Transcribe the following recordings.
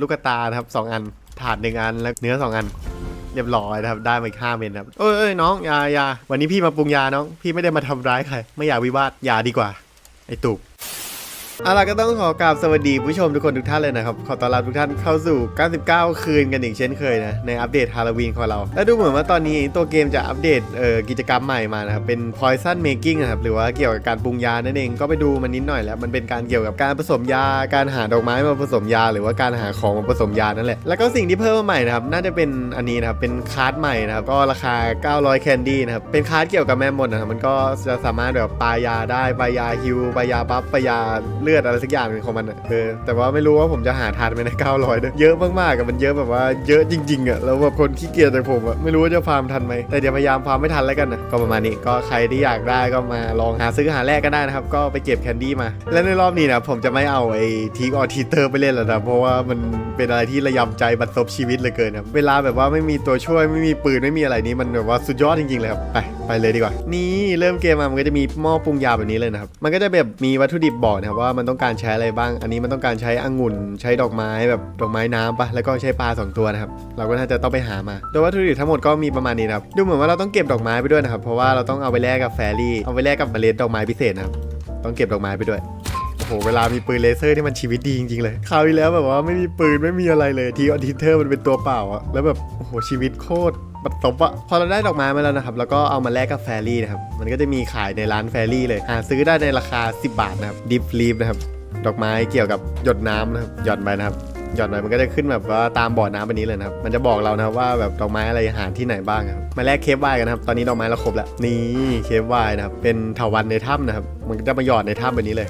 ลูกตาครับสองอัน ถาดหนึ่งอันแล้วเนื้อสองอัน เรียบร้อยนะครับได้มาอีกห้าเมตรครับเอ้ยเอ้ยน้องยายาวันนี้พี่มาปรุงยาน้อง พี่ไม่ได้มาทำร้ายใคร ไม่อยากวิวาทยาดีกว่า ไอ้ตุก เอาล่ะก็ต้องขอกราบสวัสดีผู้ชมทุกคนทุกท่านเลยนะครับ ขอต้อนรับทุกท่านเข้าสู่ 99 คืนกันอีกเช่นเคยนะ ในอัปเดตฮาโลวีนของเรา และดูเหมือนว่าตอนนี้ตัวเกมจะอัปเดตเอ่อกิจกรรมใหม่มานะครับ เป็น poison making นะครับ หรือว่าเกี่ยวกับการปรุงยานั่นเอง ก็ไปดูมันนิดหน่อยแล้ว มันเป็นการเกี่ยวกับการผสมยา การหาดอกไม้มาผสมยา หรือว่าการหาของมาผสมยานั่นแหละ แล้วก็สิ่งที่เพิ่มมาใหม่นะครับ น่าจะเป็นอันนี้นะครับ เป็นคาร์ดใหม่นะครับ ก็ราคา 900 แคนดี้นะครับ เป็นคาร์ดเกี่ยวกับแม่มดนะครับ มันก็จะสามารถแบบปายาได้ปายาฮิวปายาบัฟปายาเลือดอะไรสักอย่างหนึงของมันอะเออแต่ว่าไม่รู้ว่าผมจะหาทานไหมนะ900เนี่ยเยอะมากๆกับมันเยอะแบบว่าเยอะจริงๆอะแล้วแบบคนขี้เกียจอย่ผมอะไม่รู้ว่าจะฟาร์มทันไหมแต่เดี๋ยวพยายามฟาร์มไม่ทันแล้วกันนะก็ประมาณนี้ก็ใครที่อยากได้ก็มาลองหาซื้อหาแลกก็ได้นะครับก็ไปเก็บแคนดี้มา และในรอบนี้นะผมจะไม่เอาไอ้ทีกออทีเตอร์ไปเล่นแล้วนะเพราะว่ามันเป็นอะไรที่ระยำใจบัดซบชีวิตเลยเกินครับเวลาแบบว่าไม่มีตัวช่วยไม่มีปืนไม่มีอะไรนี้มันแบบว่าสุดยอดจริงๆเลยครับไปไปเลยดีกว่า นี่เริ่มเกมมามันก็จะมีหม้อปรุงยาแบบนี้เลยนะครับมันก็จะแบบมีวัตถุดิบบอกนะครับว่ามันต้องการใช้อะไรบ้าง อันนี้มันต้องการใช้องุ่น ใช้ดอกไม้แบบดอกไม้น้ำปะแล้วก็ใช้ปลาสองตัวนะครับ เราก็น่าจะต้องไปหามา โดยวัตถุดิบทั้งหมดก็มีประมาณนี้นะครับ ดูเหมือนว่าเราต้องเก็บดอกไม้ไปด้วยนะครับ เพราะว่าเราต้องเอาไปแลกกับแฟรี่ เอาไปแลกกับเมล็ดดอกไม้พิเศษนะครับ ต้องเก็บดอกไม้ไปด้วย โอ้โหเวลามีปืนเลเซอร์ที่มันชีวิตดีจริงๆเลยคราวที่แล้วแบบว่าไม่มีปืนไม่มีอะไรเลยทีออทิเทอร์มันเป็นตัวเปล่าอะแล้วแบบโอ้โหชีวิตโคตรบัดซบอะพอเราได้ดอกไม้มาแล้วนะครับ แล้วก็เอามาแลกกับแฟรี่นะครับ มันก็จะมีขายในร้านแฟรี่เลยหาซื้อได้ในราคา 10 บาทนะครับดิฟลีฟนะครับดอกไม้เกี่ยวกับหยดน้ำนะครับหย่อนไปนะครับหย่อนไปมันก็จะขึ้นแบบว่าตามบ่อน้ำแบบนี้เลยนะครับ มันจะบอกเรานะครับว่าแบบดอกไม้อะไรหาที่ไหนบ้างครับ มาแลกเคปไวน์กันนะครับ ตอนนี้ดอกไม้เราครบแล้ว นี่เคปไวน์นะครับ เป็นเถาวันในถ้ำนะครับ มันจะมาหยอดในถ้ำแบบนี้เลย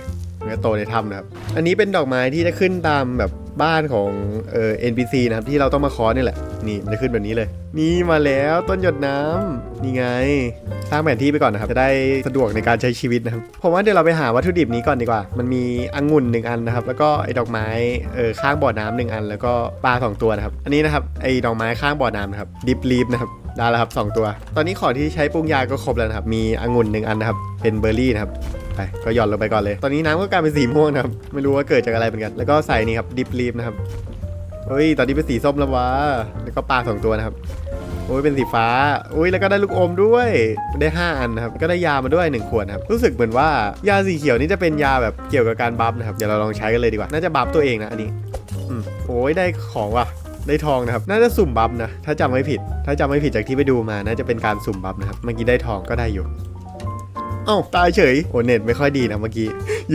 มันก็โตในถ้ำนะครับ อันนี้เป็นดอกไม้ที่จะขึ้นตามแบบบ้านของเอ่อ NPC นะครับที่เราต้องมาคอนี่แหละ นี่มันจะขึ้นแบบนี้เลย นี่มาแล้วต้นหยดน้ำนี่ไง สร้างแผนที่ไปก่อนนะครับ จะได้สะดวกในการใช้ชีวิตนะครับผมว่าเดี๋ยวเราไปหาวัตถุดิบนี้ก่อนดีกว่า มันมีองุ่นหนึ่งอันนะครับ แล้วก็ไอ้ดอกไม้เออข้างบ่อน้ำหนึ่งอัน แล้วก็ปลาสองตัวนะครับ อันนี้นะครับไอ้ดอกไม้ข้างบ่อน้ำนะครับดิบลีฟนะครับได้แล้วครับสองตัว ตอนนี้ของที่ใช้ปรุงยาก็ครบแล้วนะครับ มีองุ่นหนึ่งอันนะครับ เป็นเบอร์รี่นะครับ ไปก็หย่อนลงไปก่อนเลย ตอนนี้น้ำก็กลายเป็นสีม่วงนะครับไม่รู้ว่าเกิดจากอะไรเหมือนกัน แล้วก็ใส่นี่ครับดิบลีฟนะครับเฮ้ยตอนนี้เป็นสีส้มแล้ววะแล้วก็ปลาสองตัวนะครับโอ้ยเป็นสีฟ้าอุ้ยแล้วก็ได้ลูกอมด้วย ได้ 5 อันนะครับ ก็ได้ยามาด้วย 1 ขวดนะครับ รู้สึกเหมือนว่ายาสีเขียวนี่จะเป็นยาแบบเกี่ยวกับการบัฟนะครับ เดี๋ยวเราลองใช้กันเลยดีกว่า น่าจะบัฟตัวเองนะอันนี้อืมโอ้ยได้ของว่ะ ได้ทองนะครับ น่าจะสุ่มบัฟนะ ถ้าจำไม่ผิด ถ้าจำไม่ผิดจากที่ไปดูมา น่าจะเป็นการสุ่มบัฟนะครับ เมื่อกี้ได้ทองก็ได้อยู่ เอ้าตายเฉยโอเน็ตไม่ค่อยดีนะเมื่อกี้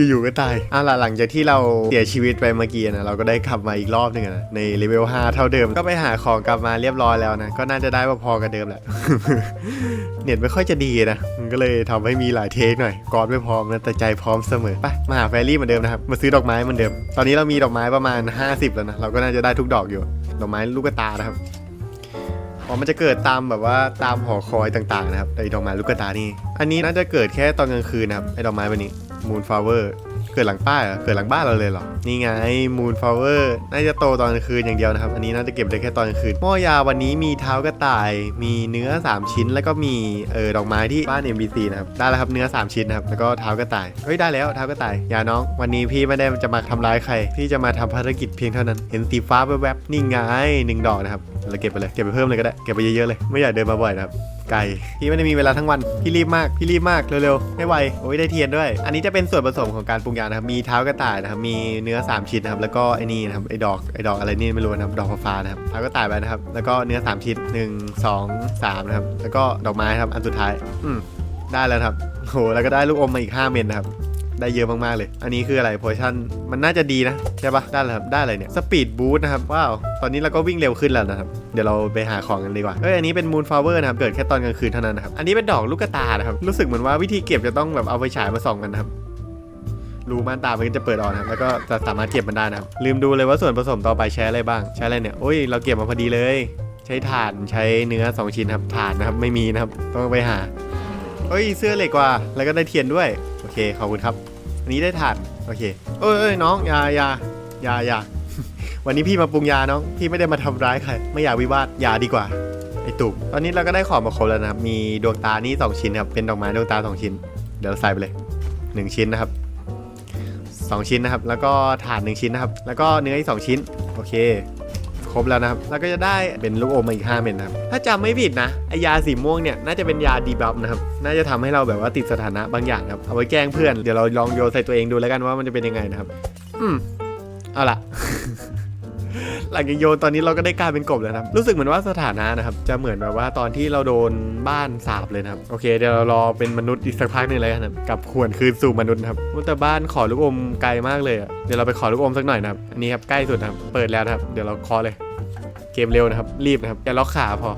อยู่ๆก็ตายอะล่ะหลังจากที่เราเสียชีวิตไปเมื่อกี้นะเราก็ได้กลับมาอีกรอบหนึ่งนะในเลเวล5เท่าเดิม ก็ไปหาของกลับมาเรียบร้อยแล้วนะ ก็น่าจะได้พอๆกันเดิมแหละ เน็ตไม่ค่อยจะดีนะมันก็เลยทำให้มีหลายเทคหน่อยกอดไม่พร้อมนะแต่ใจพร้อมเสมอไปมาหาแฟรี่เหมือนเดิมนะครับมาซื้อดอกไม้เหมือนเดิม ตอนนี้เรามีดอกไม้ประมาณ 50 แล้วนะเราก็น่าจะได้ทุกดอกอยู่ดอกไม้ลูกตานะครับ อ๋อ มันจะเกิดตามแบบว่าตามหอคอยต่างๆนะครับไอ้ดอกไม้ลูกกระตานี่ อันนี้น่าจะเกิดแค่ตอนกลางคืนนะครับไอ้ดอกไม้แบบนี้มูนฟลาเวอร์ เกิดหลังป้ายเหรอเกิดหลังบ้านเราเลยเหรอ นี่ไงมูนฟลาเวอร์น่าจะโตตอนกลางคืนอย่างเดียวนะครับ อันนี้น่าจะเก็บได้แค่ตอนกลางคืนหม้อยาวันนี้มีเท้ากระต่าย มีเนื้อ 3 ชิ้น แล้วก็มีเออดอกไม้ที่บ้าน MBC นะครับ ได้แล้วครับเนื้อ 3 ชิ้นนะครับ แล้วก็เท้ากระต่าย เฮ้ยได้แล้วเท้ากระต่าย อย่าน้อง วันนี้พี่ไม่ได้จะมาทำร้ายใคร พี่จะมาทำภารกิจเพียงเท่านั้น เห็นสีฟ้าแวบๆนี่ไงหนึ่งดอกนะครับ เราเก็บไปเลย เก็บไปเพิ่มเลยก็ได้ เก็บไปเยอะๆเลย ไม่อยากเดินมาบ่อยนะครับไก่พี่ไม่ได้มีเวลาทั้งวัน พี่รีบมาก พี่รีบมาก เร็วๆ ไม่ไวโอ้ยได้เทียนด้วย อันนี้จะเป็นส่วนผสมของการปรุงยานะครับ มีเท้ากระต่ายนะครับ มีเนื้อ 3 ชิ้นนะครับ แล้วก็ไอ้นี่นะครับ ไอ้ดอก ไอ้ดอกอะไรนี่ไม่รู้นะครับ ดอกฟ้านะครับ เท้ากระต่ายไปนะครับ แล้วก็เนื้อ 3 ชิ้น1 2 3นะครับ แล้วก็ดอกไม้ครับ อันสุดท้าย อืมได้แล้วครับโหแล้วก็ได้ลูกอมมาอีก 5 เม็ดนะครับ ได้เยอะมากๆเลย อันนี้คืออะไรโพชั่นมันน่าจะดีนะ ใช่ปะได้แล้วครับได้อะไรเนี่ยสปีดบูทนะครับว้าวตอนนี้เราก็วิ่งเร็วขึ้นแล้วนะครับ เดี๋ยวเราไปหาของกันดีกว่าเอ้ยอันนี้เป็นมูนฟลาเวอร์นะครับ เกิดแค่ตอนกลางคืนเท่านั้นนะครับ อันนี้เป็นดอกลูกกระตานะครับ รู้สึกเหมือนว่าวิธีเก็บจะต้องแบบเอาไปฉายมาส่องกันนะครับรูม่านตามันก็จะเปิดออกนะครับแล้วก็จะสามารถเก็บมันได้นะครับ ลืมดูเลยว่าส่วนผสมต่อไปใช้อะไรบ้าง ใช้อะไรเนี่ย โอ้ย เราเก็บมาพอดีเลย ใช้ถ่าน ใช้เนื้อ 2 ชิ้นครับ ถ่านนะครับ ไม่มีนะครับ ต้องไปหาเอ้ย เสื้อเหล็กว่ะแล้วก็ได้เทียนด้วย เคขอบคุณครับ อันนี้ได้ถ่านโอเค เอ้ยเอ้ยน้องยายายายาวันนี้พี่มาปรุงยาน้องพี่ไม่ได้มาทำร้ายใครไม่อยากวิวาทยาดีกว่าไอ้ตุกตอนนี้เราก็ได้ของมาครบแล้วนะครับมีดวงตานี่สองชิ้นครับเป็นดอกไม้ดวงตาสองชิ้น เดี๋ยวเราใส่ไปเลยหนึ่งชิ้นนะครับ 2 ชิ้นนะครับ แล้วก็ถ่าน 1 ชิ้นนะครับ แล้วก็เนื้ออีก2ชิ้น โอเค ครบแล้วนะครับ แล้วก็จะได้เป็นลูกอมมาอีก 5 เม็ดนะครับ ถ้าจำไม่ผิดนะไอยาสีม่วงเนี่ยน่าจะเป็นยาดีบัฟนะครับ น่าจะทำให้เราแบบว่าติดสถานะบางอย่างครับ เอาไว้แกล้งเพื่อน เดี๋ยวเราลองโยนใส่ตัวเองดูแล้วกันว่ามันจะเป็นยังไงนะครับ อืม เอาล่ะหลังจากโยนตอนนี้เราก็ได้กลายเป็นกบแล้วนะครับรู้สึกเหมือนว่าสถานะนะครับ จะเหมือนแบบว่าตอนที่เราโดนบ้านสาบเลยนะครับ โอเคเดี๋ยวเรารอเป็นมนุษย์อีกสักพักหนึ่งเลยนะครับกับขวนคืนสู่มนุษย์ครับแต่บ้านขอลูกอมไกลมากเลยอะเดี๋ยวเราไปขอลูกอมสักหน่อยนะครับอันนี้ครับใกล้สุดนะครับเปิดแล้วนะครับ เดี๋ยวเราคอเลย เกมเร็วนะครับ รีบนะครับอย่าล็อกขาพอ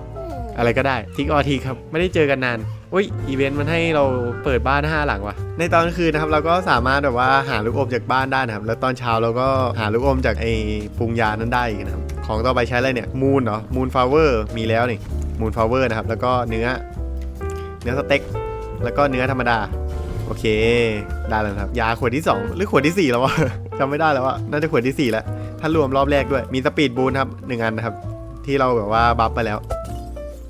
อะไรก็ได้ทิกออทีครับ ไม่ได้เจอกันนานอุ้ยอีเวนต์มันให้เราเปิดบ้านห้าหลังว่ะในตอนกลางคืนนะครับเราก็สามารถแบบว่าหาลูกอมจากบ้านได้นะครับ แล้วตอนเช้าเราก็หาลูกอมจากไอ้ปรุงยานั้นได้อีกนะครับของต่อไปใช้อะไรเนี่ยมูนเหรอมูนฟลาเวอร์มีแล้วนี่มูนฟลาเวอร์นะครับ แล้วก็เนื้อ เนื้อสเต็กแล้วก็เนื้อธรรมดา โอเค ได้แล้วนะครับ ยาขวดที่ 2 หรือขวดที่ 4 แล้ววะจำไม่ได้แล้วว่าน่าจะขวดที่ 4 แล้ว ถ้ารวมรอบแรกด้วย มีสปีดบูนครับหนึ่งอันนะครับ ที่เราแบบว่าบัฟไปแล้ว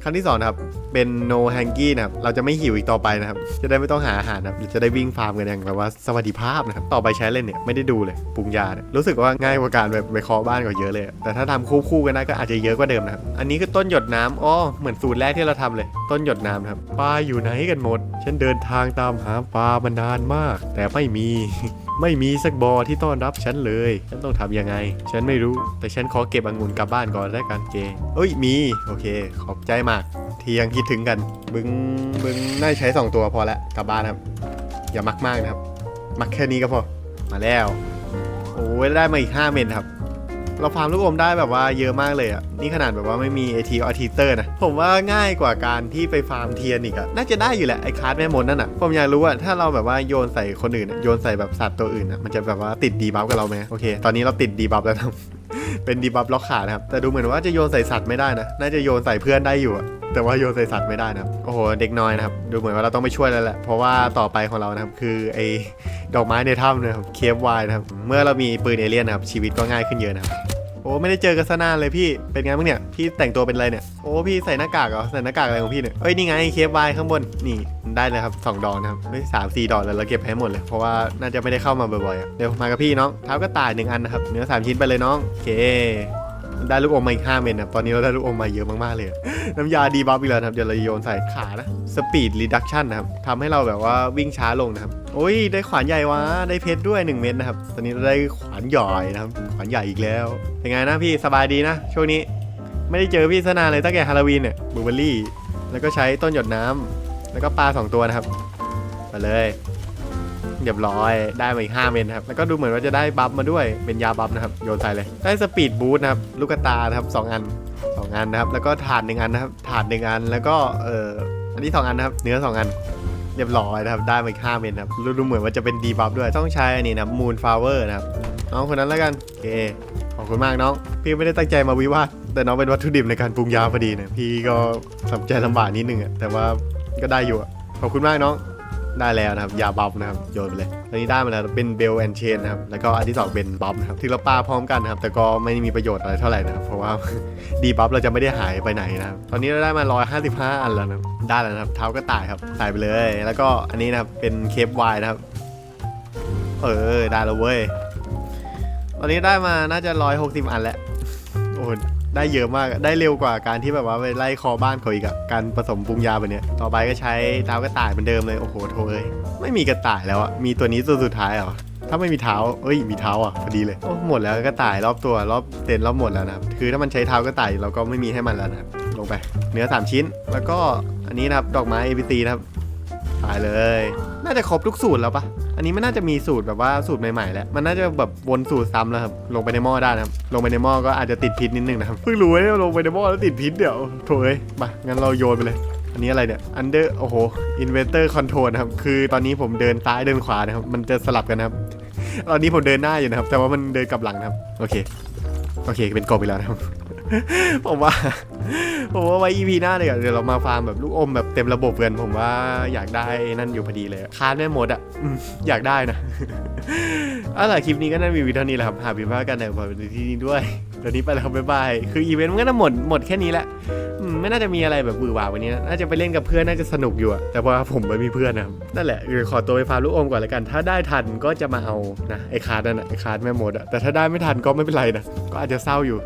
ขั้นที่สองนะครับเป็น no hangy นะครับเราจะไม่หิวอีกต่อไปนะครับ จะได้ไม่ต้องหาอาหารนะครับจะได้วิ่งฟาร์มกันอย่างแบบว่าสวัสดิภาพนะครับต่อไปใช้เล่นเนี่ยไม่ได้ดูเลยปรุงยาเนี่ยรู้สึกว่าง่ายกว่าการแบบไปเคาะบ้านกว่าเยอะเลย แต่ถ้าทำคู่คู่กันได้ก็อาจจะเยอะกว่าเดิมนะครับอันนี้คือต้นหยดน้ำอ๋อเหมือนสูตรแรกที่เราทำเลย ต้นหยดน้ำครับปลาอยู่ไหนกันหมด ฉันเดินทางตามหาปลามานานมาก แต่ไม่มี ไม่มีสักบอที่ต้อนรับฉันเลย ฉันต้องทำยังไง ฉันไม่รู้ แต่ฉันขอเก็บองุ่นกลับบ้านก่อนแล้วกันเจเอ้ยมี โอเค ขอบใจมาก ที่ยังคิดถึงกัน บึงบึงน่าใช้ 2 ตัวพอแล้วกลับบ้านครับ อย่ามักมากนะครับ มักแค่นี้ก็พอ มาแล้ว โอ้ยได้มาอีก 5 เมนครับ เราฟาร์มลูกอมได้แบบว่าเยอะมากเลยอะนี่ขนาดแบบว่าไม่มี AT ออทีเตอร์นะ ผมว่าง่ายกว่าการที่ไปฟาร์มเทียนอีกอะน่าจะได้อยู่แหละ ไอ้คาร์ดแม่มดนั่นอะผมอยากรู้ว่าถ้าเราแบบว่าโยนใส่คนอื่น โยนใส่แบบสัตว์ตัวอื่นอะมันจะแบบว่าติดดีบัฟกับเราไหมโอเค ตอนนี้เราติดดีบัฟแล้วนะครับเป็นดีบัฟล็อกขานะครับ แต่ดูเหมือนว่าจะโยนใส่สัตว์ไม่ได้นะ น่าจะโยนใส่เพื่อนได้อยู่อะแต่ว่าโยนใส่สัตว์ไม่ได้นะครับ โอ้โห เด็กน้อยนะครับ ดูเหมือนว่าเราต้องไปช่วยแล้วแหละ เพราะว่าต่อไปของเรานะครับ คือไอ้ดอกไม้ในถ้ำนะครับ เคฟไวนะครับ เมื่อเรามีปืนเอเลี่ยนนะครับ ชีวิตก็ง่ายขึ้นเยอะนะครับ โอ้ ไม่ได้เจอกันซะนานเลยพี่ เป็นไงบ้างเนี่ย พี่แต่งตัวเป็นอะไรเนี่ย โอ้ พี่ใส่หน้ากากเหรอ ใส่หน้ากากอะไรของพี่เนี่ย เอ้ย นี่ไงเคฟไวข้างบน นี่ได้เลยครับสองดอกนะครับไม่สามสี่ดอกแล้วเราเก็บให้หมดเลย เพราะว่าน่าจะไม่ได้เข้ามาบ่อยๆ เดี๋ยวมากับพี่น้อง เท้ากระต่ายหนึ่งอันนะครับ เนื้อสามชิ้นไปเลยน้องโอเค ได้ลูกอมมาอีกห้าเมนนะตอนนี้เราได้ลูกอมมาเยอะมากๆเลย น้ำยาดีบัฟอีกแล้วครับ เดี๋ยวเราโยนใส่ขานะสปีดรีดักชันนะครับทำให้เราแบบว่าวิ่งช้าลงนะครับ โอ้ย ได้ขวานใหญ่วะ ได้เพชรด้วย 1 เม็ดนะครับ ตอนนี้เราได้ขวานใหญ่นะครับ ขวานใหญ่อีกแล้ว เป็นไงนะพี่ สบายดีนะ ช่วงนี้ ไม่ได้เจอพี่ซะนานเลยตั้งแต่ฮาโลวีนเนี่ยบลูเบอร์รี่ แล้วก็ใช้ต้นหยดน้ำแล้วก็ปลาสองตัวนะครับ ไปเลย เรียบร้อยได้มาอีก5เมนครับแล้วก็ดูเหมือนว่าจะได้บัฟมาด้วยเป็นยาบัฟนะครับโยนใส่เลยได้สปีดบูทนะครับลูกตานะครับสองอันสองอันนะครับแล้วก็ถาดหนึ่งอันนะครับถาดหนึ่งอันแล้วก็เอ่ออันนี้สองอันนะครับเนื้อสองอันเรียบร้อยนะครับได้มาอีก5เมนครับดูดูเหมือนว่าจะเป็นดีบัฟด้วยต้องใช้อันนี้นะมูนฟลาเวอร์นะครับน้องคนนั้นแล้วกันโอเคขอบคุณมากน้อง พี่ไม่ได้ตั้งใจมาวิวาทแต่น้องเป็นวัตถุดิบในการปรุงยาพอดีเนี่ยพี่ก็ทำใจลำบากนิดนึงอะแต่ว่าก็ได้อยู่อะขอบคุณมากน้อง ได้แล้วนะครับยาบัฟนะครับโยนไปเลยตอนนี้ได้มาแล้วเป็นเบลแอนเชนนะครับแล้วก็อันที่สองเป็นบัฟนะครับที่เราปาพร้อมกันนะครับแต่ก็ไม่มีประโยชน์อะไรเท่าไหร่นะครับเพราะว่าดีบัฟเราจะไม่ได้หายไปไหนนะครับตอนนี้เราได้มา 155 อันแล้วนะได้แล้วนะครับเท้าก็ตายครับใส่ไปเลย แล้วก็อันนี้นะครับเป็นเคปไวน์นะครับเออได้แล้วเว้ยตอนนี้ได้มาน่าจะ 160 อันแล้วโอ้ ได้เยอะมากได้เร็วกว่าการที่แบบว่าไปไล่คอบ้านเขาอีกอะการผสมปรุงยาแบบเนี้ยต่อไปก็ใช้เท้ากระต่ายเหมือนเดิมเลยโอ้โหโถเอ้ยไม่มีกระต่ายแล้วอะมีตัวนี้ตัวสุดท้ายเหรอถ้าไม่มีเท้า เอ้ย มีเท้าอะ พอดีเลย โอ้ หมดแล้วกระต่ายรอบตัวรอบเต็นรอบหมดแล้วนะครับ คือถ้ามันใช้เท้ากระต่ายเราก็ไม่มีให้มันแล้วนะครับ ลงไป เนื้อ 3 ชิ้น แล้วก็อันนี้นะครับ ดอกไม้ ABC นะครับตายเลย น่าจะครบทุกสูตรแล้วปะ อันนี้มันน่าจะมีสูตรแบบว่าสูตรใหม่ๆแล้วมันน่าจะแบบวนสูตรซ้ำแล้วครับลงไปในหม้อได้นะครับลงไปในหม้อก็อาจจะติดพิษนิดนึงนะครับเพิ่งรู้ว่าเนี่ยลงไปในหม้อแล้วติดพิษเดี๋ยวโถเอ้ยมางั้นเราโยนไปเลยอันนี้อะไรเนี่ย under โอ้โห inventor control นะครับ คือตอนนี้ผมเดินซ้ายเดินขวานะครับ มันจะสลับกันนะครับ ตอนนี้ผมเดินหน้าอยู่นะครับ แต่ว่ามันเดินกลับหลังนะครับ โอเค โอเค เป็นกบไปแล้วนะครับ ผมว่าผมว่าไว้ EP หน้าเลยอะเดี๋ยวเรามาฟาร์มแบบลูกอมแบบเต็มระบบกันผมว่าอยากได้นั่นอยู่พอดีเลยอะคาดแม่มดอะอยากได้นะเอาล่ะคลิปนี้ก็น่ามีวิดีโอนี้แหละครับหากผิดพากันในวันที่นี้ด้วยไปวันนี้ไปแล้วครับบ๊ายบายคืออีเวนต์มันก็จะหมดหมดแค่นี้แหละไม่น่าจะมีอะไรแบบบือหวาวันนี้น่าจะไปเล่นกับเพื่อนน่าจะสนุกอยู่อะแต่ว่าผมไม่มีเพื่อนนะนั่นแหละคือขอตัวไปฟาร์มลูกอมก่อนแล้วกัน ถ้าได้ทันก็จะมาเอานะไอ้คาร์ดนั่นนะไอ้คาร์ดแม่มดอะแต่ถ้าได้ไม่ทันก็ไม่เป็นไรนะก็อาจจะเศร้าอยู่